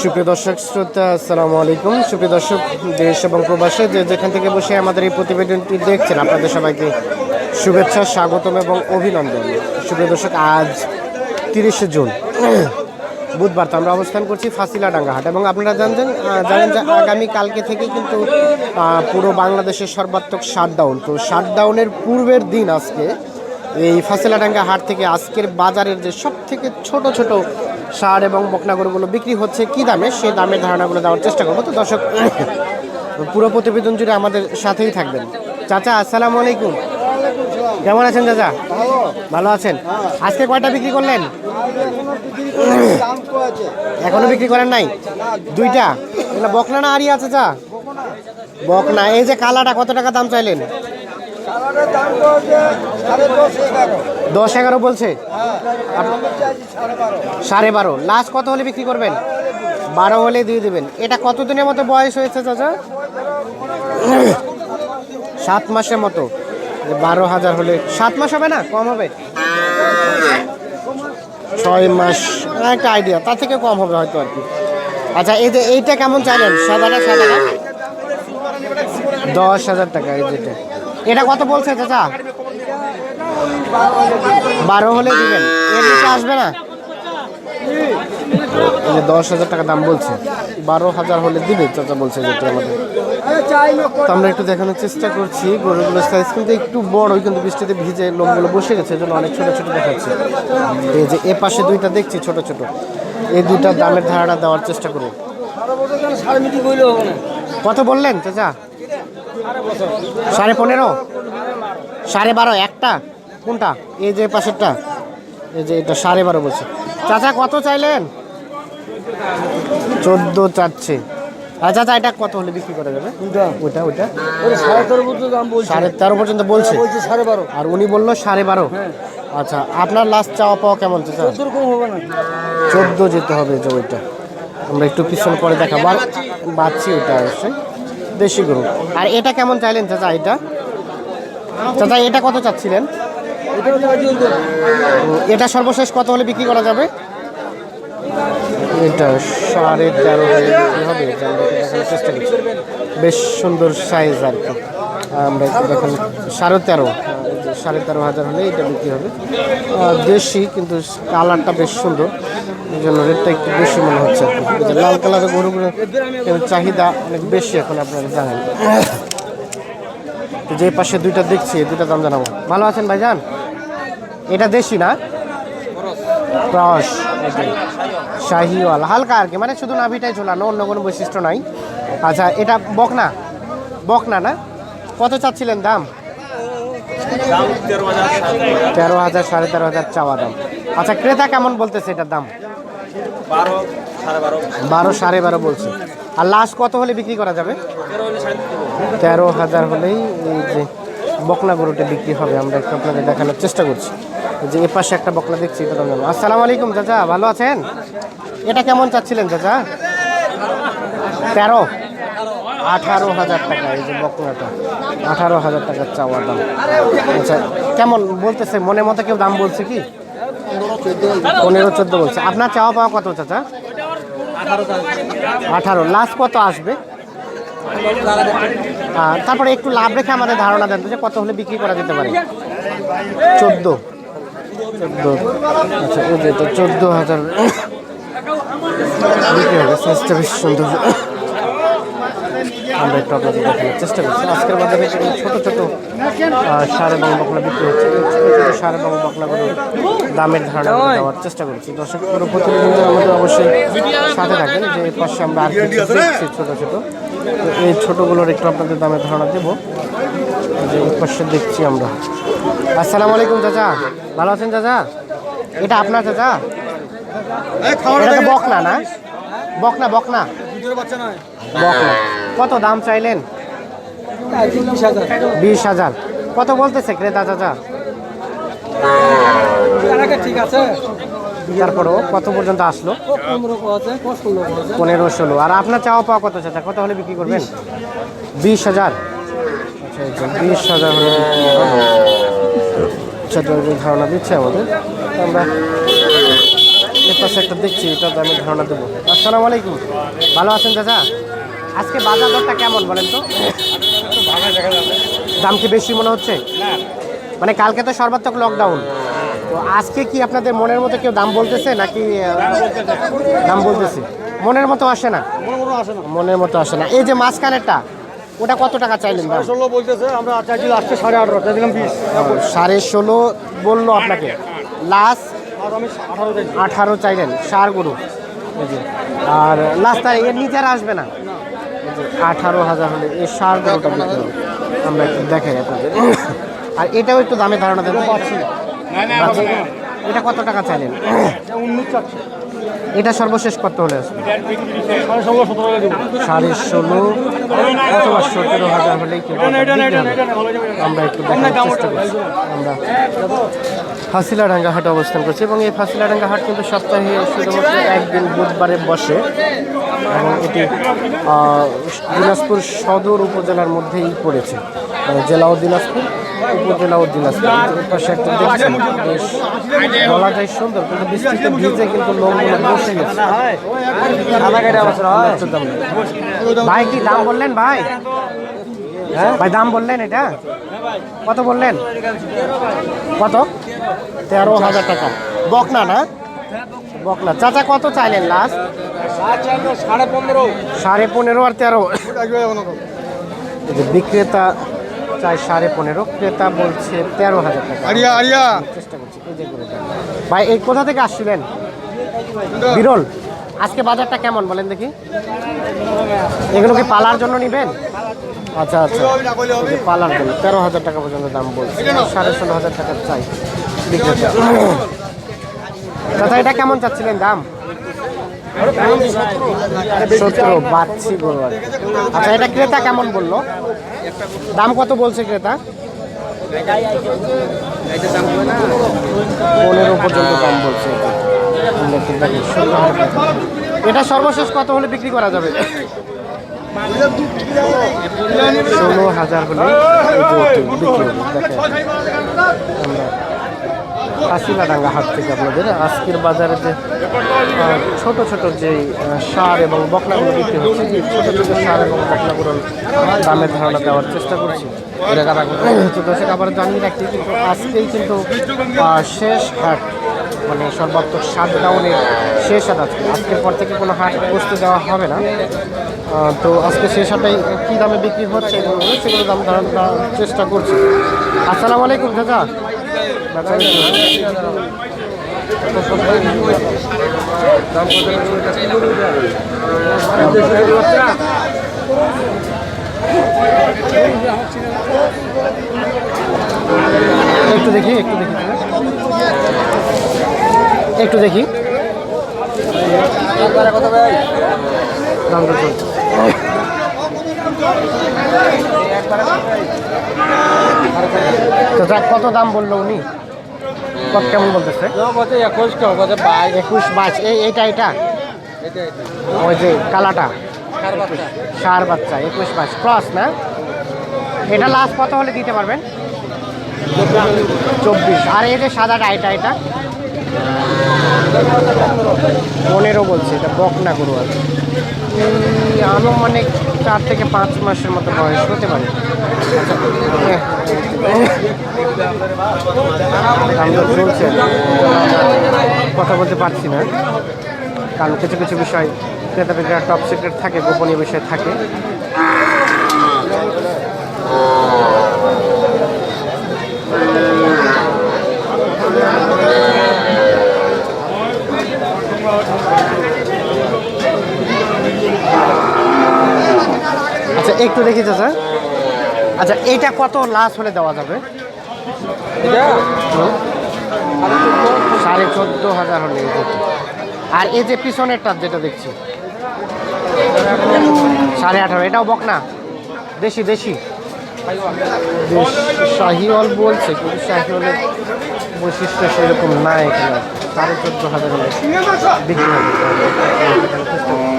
সুপ্রিয় দর্শক, শ্রোতা, আসসালামু আলাইকুম। সুপ্রিয় দর্শক, দেশ এবং প্রবাসে যে যেখান থেকে বসে আমাদের এই প্রতিবেদনটি দেখছেন, আপনাদের সবাইকে শুভেচ্ছা, স্বাগতম এবং অভিনন্দন। সুপ্রিয় দর্শক, আজ তিরিশে জুন, বুধবার, তো আমরা অবস্থান করছি ফাঁসিলাডাঙ্গা হাট এবং আপনারা জানছেন জানেন যে আগামী কালকে থেকে কিন্তু পুরো বাংলাদেশের সর্বাত্মক শাটডাউন। তো শাটডাউনের পূর্বের দিন আজকে, এই ফাঁসিলাডাঙ্গা হাট থেকে আজকের বাজারের যে সব থেকে ছোট ছোট সার এবং বকনাগরগুলো বিক্রি হচ্ছে কি দামে? সেই দামের ধারণাগুলো দেওয়ার চেষ্টা করব। তো দর্শক, পুরো প্রতিবেদন জুড়ে আমাদের সাথেই থাকবেন। চাচা, আসসালামু আলাইকুম। কেমন আছেন চাচা? ভালো আছেন? আজকে কয়টা বিক্রি করলেন? এখনও বিক্রি করেন নাই? দুইটা? বকনা না আড়ি আছে চা? বকনা। এই যে কালাটা কত টাকা দাম চাইলেন? দশ এগারো। বলছে? সাড়ে বারো। লাস্ট কত হলে বিক্রি করবেন? বারো হলে দিয়ে দেবেন। এটা কতদিনের মতো বয়স হয়েছে চাচা? সাত মাসের মতো। বারো হাজার হলে। সাত মাস হবে না? কম হবে? ছয় মাস। একটা আইডিয়া তার থেকে কম হবে হয়তো আর কি। আচ্ছা এই যে এইটা কেমন চাইলেন? সাদাটা সাদাটা? দশ হাজার টাকা এই যেটা। এটা কত বলছে চাচা? বারো হলে দিবেন। এর নিচে আসবে না? দশ হাজার টাকা দাম বলছে। বারো হাজার হলে দিবে চাচা বলছে যেটা আমাদের। তো আমরা একটু দেখানোর চেষ্টা করছি। গরুগুলোর সাইজ কিন্তু একটু বড়ই কিন্তু বৃষ্টিতে ভিজে লোকগুলো বসে গেছে এজন্য অনেক ছোট ছোট দেখাচ্ছে। এই যে এ পাশে দুইটা দেখছি ছোট ছোট। এই দুইটা দামের ধারণা দেওয়ার চেষ্টা করুন। কত বললেন চাচা? সাড়ে পনেরো? সাড়ে বারো একটা? কোনটা? এই যে পাশেরটা? এই যে এটা সাড়ে বারো বলছে। চাচা কত চাইলেন? চোদ্দ চাচ্ছে। আচ্ছা চাচা এটা কত হলে বিক্রি করা যাবে? ওইটা। ওইটা সাড়ে তেরো পর্যন্ত দাম বলছি। সাড়ে তেরো পর্যন্ত বলছে? বলছে সাড়ে বারো। আর উনি বলল সাড়ে বারো। আচ্ছা আপনার লাস্ট চাওয়া পাওয়া কেমন চাচা? তোর কম হবে না। চোদ্দ যেতে হবে যে ওইটা। আমরা একটু পিছন পরে দেখাবো। আর বাচ্ছি ওইটা অবশ্যই। দেশি গরু। আর এটা কেমন চাইলেন চাচা এটা? চাচা, এটা কত চাচ্ছিলেন? এটা সর্বশেষ কত হলে বিক্রি করা যাবে? এটা সাড়ে তেরো হবে চেষ্টা করছি। বেশ সুন্দর সাইজ আর কি। আমরা দেখেন সাড়ে তেরো সাড়ে তেরো হাজার হলে এটা বিক্রি হবে। দেশি, কিন্তু কালারটা বেশ সুন্দর। এই জন্য রেটটা একটু বেশি মনে হচ্ছে লাল কালারের গরুগুলো চাহিদা অনেক বেশি এখন আপনারা জানেন। তো যে পাশে দুইটা দেখছি দুইটা দাম জানাব। ভালো আছেন ভাই যান এটা দেশি না? ক্রস শাহিওয়াল। হালকা আর কি মানে শুধু নাভিটাই ঝোলানো, অন্য কোনো বৈশিষ্ট্য নাই। আচ্ছা এটা বকনা? বকনা না? কত চাচ্ছিলেন দাম? তেরো হাজার সাড়ে তেরো হাজার চাওয়া দাম। আচ্ছা ক্রেতা কেমন বলতেছে এটার দাম? বারো সাড়ে বারো। বলছে। আর লাস্ট কত হলে বিক্রি করা যাবে? তেরো হাজার হলেই এই যে বকনা গরুটা বিক্রি হবে আমরা একটু আপনাদের দেখানোর চেষ্টা করছি। যে এ পাশে একটা বকনা দেখছি এটা জানব আসসালামু আলাইকুম চাচা ভালো আছেন? এটা কেমন চাচ্ছিলেন চাচা? তেরো? আঠারো হাজার টাকা এই যে বকনাটা। আঠারো হাজার টাকার চাওয়া দাম। আচ্ছা কেমন বলতেছে? মনে মতো কেউ দাম বলছে কি? পনেরো, চোদ্দ বলছে। আপনার চাওয়া পাওয়া কত, চাচা? আঠারো। লাস্ট কত আসবে? তারপরে একটু লাভ রেখে আমাদের ধারণা দেন যে কত হলে বিক্রি করা যেতে পারে। চোদ্দ। চোদ্দ। আচ্ছা এটা চোদ্দ হাজার বিক্রি হবে। সুন্দর। আমরা একটু আপনাদের দেখানোর চেষ্টা করছি। আজকের বাজারে ছোটো ছোটো সার এবং বকলা বিক্রি হচ্ছে। ছোটো ছোটো সার এবং বকলাগুলোর দামের ধারণা দেওয়ার চেষ্টা করছি। দর্শক পুরো প্রতিনিধি আমাদের অবশ্যই সাথে থাকেন যে এই পাশে আমরা আর দেখছি ছোটো ছোটো। তো এই ছোটোগুলোর একটু আপনাদের দামের ধারণা দেবো। যে এই পাশে দেখছি আমরা। আসসালামু আলাইকুম চাচা। ভালো আছেন চাচা? এটা আপনার চাচা? এটা বকনা না? বকনা বকনা। কত দাম চাইলেন? বিশ হাজার। কত বলতেছে ক্রেতা চাচা? ঠিক আছে। তারপরও কত পর্যন্ত আসলো? পনেরো ষোলো। আর আপনার চাওয়া পাওয়া কত চাচা? কত হলে বিক্রি করবেন? বিশ হাজার। আচ্ছা বিশ হাজার হলে। আচ্ছা ধারণা দিচ্ছে আমাদের। আমরা এর পাশে একটা দেখছি এটা আমি ধারণা দেবো। আসসালামু আলাইকুম। ভালো আছেন চাচা? আজকে বাজার দরটা কেমন বলেন তো? দাম কি বেশি মনে হচ্ছে? মানে কালকে তো সর্বাত্মক লকডাউন তো আজকে কি আপনাদের মনের মতো কেউ দাম বলতেছে নাকি দাম বলতেছে? মনের মতো আসে না? মনের মতো আসে না। এই যে মাঝখানেরটা ওটা কত টাকা চাইলেন ষোলো বলতেছে আমরা চাইছি লাস্টে সাড়ে আঠারো চাইছিলাম বিশ। সাড়ে ষোলো বলল আপনাকে। লাস্ট আঠারো চাইলেন সার গরু। আর লাস্ট এর নিচে আর আসবে না। আঠারো হাজার হলে এই সার গরুটা বিক্রি হবে। আমরা একটু দেখাই আপনাদের। আর এটাও একটু দামে ধারণা পাচ্ছি এটা কত টাকা চাইলেন? এটা সর্বশেষ কত হলে আসবে? সাড়ে ষোলো দেবো অথবা সতেরো হাজার হলেই কিন্তু এটা আমরা একটু দেখার চেষ্টা করছি। আমরা ফাঁসিলাডাঙ্গা হাটে অবস্থান করছি এবং এই ফাঁসিলাডাঙ্গা হাট কিন্তু সপ্তাহে শুধুমাত্র একদিন বুধবারে বসে এবং এটি দিনাজপুর সদর উপজেলার মধ্যেই পড়েছে। মানে জেলাও দিনাজপুর উপজেলাও দিনাজপুর। পাশে একটা দেখছেন বেশ বলা যায় সুন্দর কিন্তু বৃষ্টিতে ভিজে কিন্তু লোকগুলো বসে গেছে। একটু ভাই কি দাম বললেন ভাই? হ্যাঁ? ভাই দাম বললেন এটা? কত বললেন? কত? তেরো হাজার টাকা। বকনা না? বকনা। চাচা কত চাইলেন লাস্ট সাড়ে পনেরো সাড়ে পনেরো আর তেরো। বিক্রেতা চাই সাড়ে পনেরো ক্রেতা বলছে তেরো হাজার টাকা। চেষ্টা করছি। ভাই এই কোথা থেকে আসছিলেন? বিরল? আজকে বাজারটা কেমন বলেন দেখি? এগুলো কি পালার জন্য নিবেন? আচ্ছা আচ্ছা। পালার জন্য, তেরো হাজার টাকা পর্যন্ত দাম বলছে। সাড়ে ষোলো হাজার টাকা চাই। দাদা, এটা কেমন চাচ্ছিলেন দাম? আচ্ছা এটা ক্রেতা কেমন বলল? দাম কত বলছে ক্রেতা? পনেরো পর্যন্ত দাম বলছে। এটা। এটা সর্বশেষ কত হলে বিক্রি করা যাবে? ষোলো হাজার হলে কাশিলাডাঙ্গা হাট থেকে আপনাদের আজকের বাজারে যে ছোট ছোট যে সার এবং বকলাগুলো বিক্রি হচ্ছে ছোট ছোট সার এবং বকনাগুলোর দামের ধারণা দেওয়ার চেষ্টা করছি। তো দর্শক আবার জানিয়ে রাখি, কিন্তু আজকেই কিন্তু শেষ হাট মানে সর্বাত্মক সাত ডাউনের শেষ হাট আজকে। আজকের পর থেকে কোনো হাট বসতে দেওয়া হবে না। তো আজকে শেষ হাটাই কী দামে বিক্রি হচ্ছে সেগুলো দাম ধারণ চেষ্টা করছি। আসসালামু আলাইকুম, চাচা। একটু দেখি একটু দেখি একটু দেখি। দামটা কত দাম বলল উনি? কত কেমন বলতেছে? একুশ বাইশ। এইটা এটা ওই যে কালাটা? সার বাচ্চা। একুশ বাইশ। ক্রস না? এটা লাস্ট কত হলে দিতে পারবেন? চব্বিশ। আর এই যে সাদাটা এটা এটা? পনেরো বলছে এটা বকনা গরু আছে। আনুমানিক চার থেকে পাঁচ মাসের মতো বয়স, হতে পারে। চলছে কথা বলতে পারছি না। কারণ কিছু কিছু বিষয় ক্রেতা বিক্রেতা টপ সিক্রেট থাকে, গোপনীয় বিষয় থাকে। আচ্ছা একটু দেখি চাচা। আচ্ছা এইটা কত লাস হলে দেওয়া যাবে? সাড়ে চোদ্দ হাজার হলে আর এই যে পিছনেরটা যেটা দেখছি, সাড়ে আঠারো, এটাও বকনা? দেশি দেশি? দেশ- শাহিওয়াল বলছে, কিন্তু শাহিওয়ালের বৈশিষ্ট্য সেরকম না এখানে। সাড়ে চোদ্দ হাজার হলে বিক্রি হবে।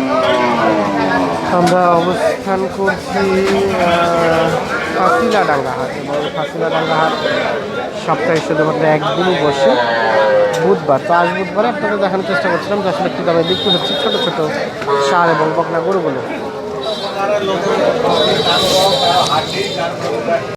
আমরা অবস্থান করছি ফাঁসিলা ডাঙ্গা হাট। এবং ফাঁসিলা ডাঙ্গা হাট সপ্তাহে শুধুমাত্র একদিনই বসে। বুধবার, তো আজ বুধবারে আপনাদের দেখানোর চেষ্টা করছিলাম যে আসলে কী দামে বিক্রি হচ্ছে ছোটো ছোটো সার এবং বকনা গরুগুলো।